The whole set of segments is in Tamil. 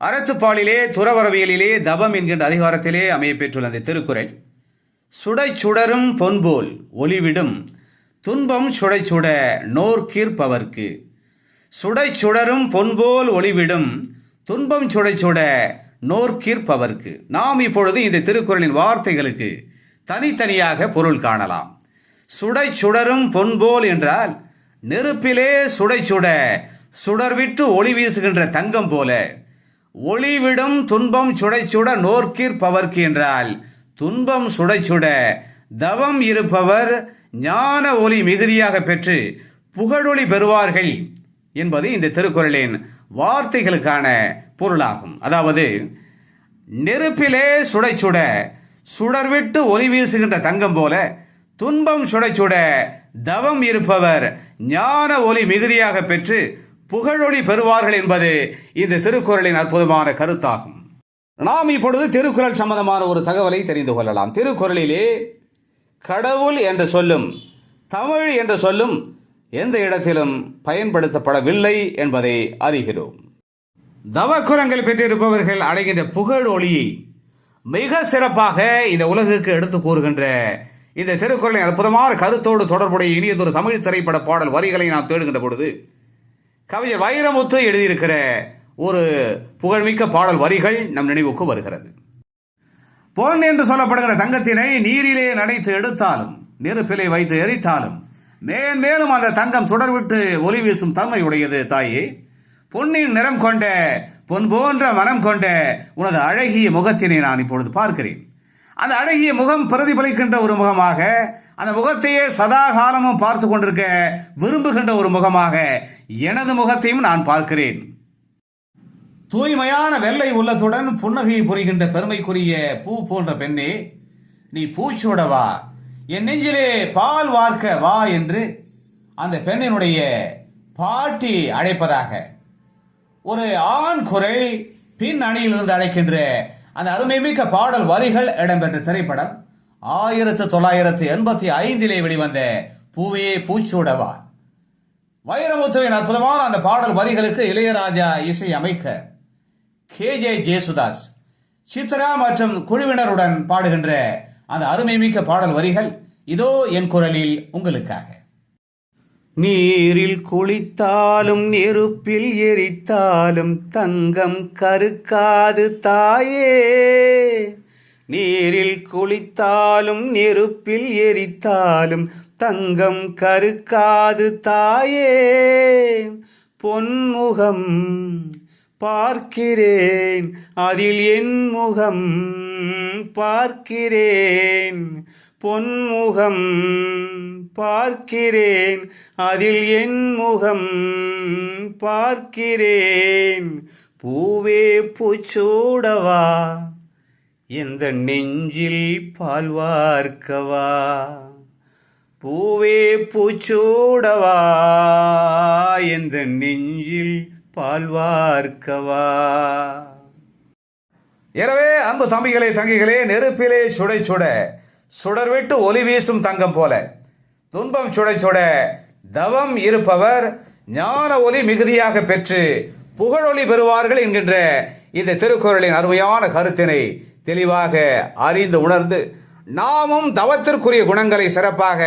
அறத்துப்பாலிலே துறவரவியலிலே தபம் என்கின்ற அதிகாரத்திலே அமையப்பெற்றுள்ள அந்த திருக்குறள் சுடை சுடரும் பொன்போல் ஒளிவிடும் துன்பம் சுடை சுட நோர்க்கிற்பவர்க்கு சுடை சுடரும் பொன்போல் ஒளிவிடும் துன்பம் சுடை சுட நோர்க்கிற்பவர்க்கு நாம் இப்பொழுது இந்த திருக்குறளின் வார்த்தைகளுக்கு தனித்தனியாக பொருள் காணலாம். சுடை சுடரும் பொன்போல் என்றால் நெருப்பிலே சுடை சுட சுடர்விட்டு ஒளி வீசுகின்ற தங்கம் போல ஒளிவிடும் துன்பம் சுடை சுட என்றால் துன்பம் சுடை சுட தவம் இருப்பவர் ஞான ஒளி மிகுதியாக பெற்று புகழொளி பெறுவார்கள் என்பது இந்த திருக்குறளின் வார்த்தைகளுக்கான பொருளாகும். அதாவது நெருப்பிலே சுடை சுட சுடர்விட்டு ஒளி வீசுகின்ற தங்கம் போல துன்பம் சுடை சுட தவம் இருப்பவர் ஞான ஒளி மிகுதியாக பெற்று புகழொளி பெறுவார்கள் என்பது இந்த திருக்குறளின் அற்புதமான கருத்தாகும். நாம் இப்பொழுது திருக்குறள் சம்பந்தமான ஒரு தகவலை தெரிந்து கொள்ளலாம். திருக்குறளிலே கடவுள் என்று சொல்லும் தமிழ் என்று சொல்லும் எந்த இடத்திலும் பயன்படுத்தப்படவில்லை என்பதை அறிகிறோம். தவக்குரங்கள் பெற்றிருப்பவர்கள் அடைகின்ற புகழ் ஒளியை மிக சிறப்பாக இந்த உலகுக்கு எடுத்து கூறுகின்ற இந்த திருக்குறளின் அற்புதமான கருத்தோடு தொடர்புடைய இனியதொரு தமிழ் திரைப்பட பாடல் வரிகளை நாம் தேடுகின்ற பொழுது கவிஞர் வைரமுத்து எழுதியிருக்கிற ஒரு புகழ்மிக்க பாடல் வரிகள் நம் நினைவுக்கு வருகிறது. பொன் என்று சொல்லப்படுகிற தங்கத்தினை நீரிலே நனைத்து எடுத்தாலும் நெருப்பிலை வைத்து எரித்தாலும் மேன்மேலும் அந்த தங்கம் தொடர்விட்டு ஒளி வீசும் தன்மை உடையது தாயே. பொன்னின் நிறம் கொண்ட பொன் போன்ற மனம் கொண்ட உனது அழகிய முகத்தினை நான் இப்பொழுது பார்க்கிறேன். அந்த அழகிய முகம் பிரதிபலிக்கின்ற ஒரு முகமாக அந்த முகத்தையே சதா காலமும் பார்த்து கொண்டிருக்க விரும்புகின்ற ஒரு முகமாக எனது முகத்தையும் நான் பார்க்கிறேன். தூய்மையான வெள்ளை உள்ளத்துடன் புன்னகையை புரிகின்ற பெருமைக்குரிய பூ போன்ற பெண்ணே நீ பூச்சோட வா. என் நெஞ்சிலே பால் வார்க்க வா என்று அந்த பெண்ணினுடைய பாட்டி அழைப்பதாக. ஒரு ஆண் குரல் பின் அணியிலிருந்து அழைக்கின்ற அந்த அருமைமிக்க பாடல் வரிகள் இடம்பெற்ற திரைப்படம் ஆயிரத்து தொள்ளாயிரத்து எண்பத்தி ஐந்திலே வெளிவந்த பூவே பூச்சூடவா. வைரமுத்துவின் அற்புதமான அந்த பாடல் வரிகளுக்கு இளையராஜா இசை அமைக்க கே ஜே ஜேசுதாஸ் சித்ரா மற்றும் குழுவினருடன் பாடுகின்ற அந்த அருமைமிக்க பாடல் வரிகள் இதோ என் குரலில் உங்களுக்காக. நீரில் குளித்தாலும் நெருப்பில் எரித்தாலும் தங்கம் கருக்காது தாயே. நீரில் குளித்தாலும் நெருப்பில் எரித்தாலும் தங்கம் கருக்காது தாயே. பொன்முகம் பார்க்கிறேன் அதில் என் முகம் பார்க்கிறேன். பொன்முகம் பார்க்கிறேன். அதில் என் முகம் பார்க்கிறேன். பூவே பூச்சூடவா? எந்த நெஞ்சில் பால் வார்க்கவா? பூவே பூச்சூடவா? எந்த நெஞ்சில் பால் வார்க்கவா? எனவே அன்பு தம்பிகளே தங்கிகளே நெருப்பிலே சுடை சுட. சுடர்விட்டு ஒளி வீசும் தங்கம் போல. துன்பம் சுட சுட தவம் இருப்பவர் ஞான ஒளி மிகுதியாக பெற்று புகழொளி பெறுவார்கள் என்கின்ற இந்த திருக்குறளின் அருமையான கருத்தினை தெளிவாக அறிந்து உணர்ந்து நாமும் தவத்திற்குரிய குணங்களை சிறப்பாக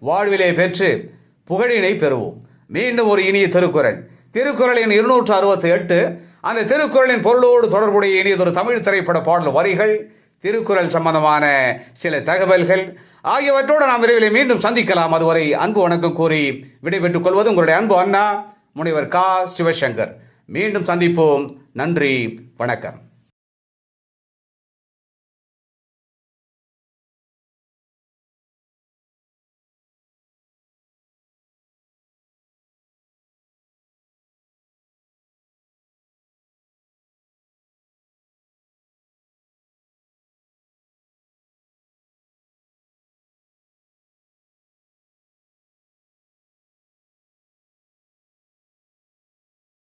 வாழ்விலே பெற்று புகழினை பெறுவோம். மீண்டும் ஒரு இனிய திருக்குறள். திருக்குறளின் இருநூற்று அறுபத்தி எட்டு அந்த திருக்குறளின் பொருளோடு தொடர்புடைய இனியதொரு தமிழ் திரைப்பட பாடல் வரிகள் திருக்குறள் சம்பந்தமான சில தகவல்கள் ஆகியவற்றோடு நாம் விரைவில் மீண்டும் சந்திக்கலாம். அதுவரை அன்பு வணக்கம் கூறி விடைபெற்றுக் கொள்வது உங்களுடைய அன்பு அண்ணா முனைவர் கா. சிவசங்கர். மீண்டும் சந்திப்போம். நன்றி வணக்கம்.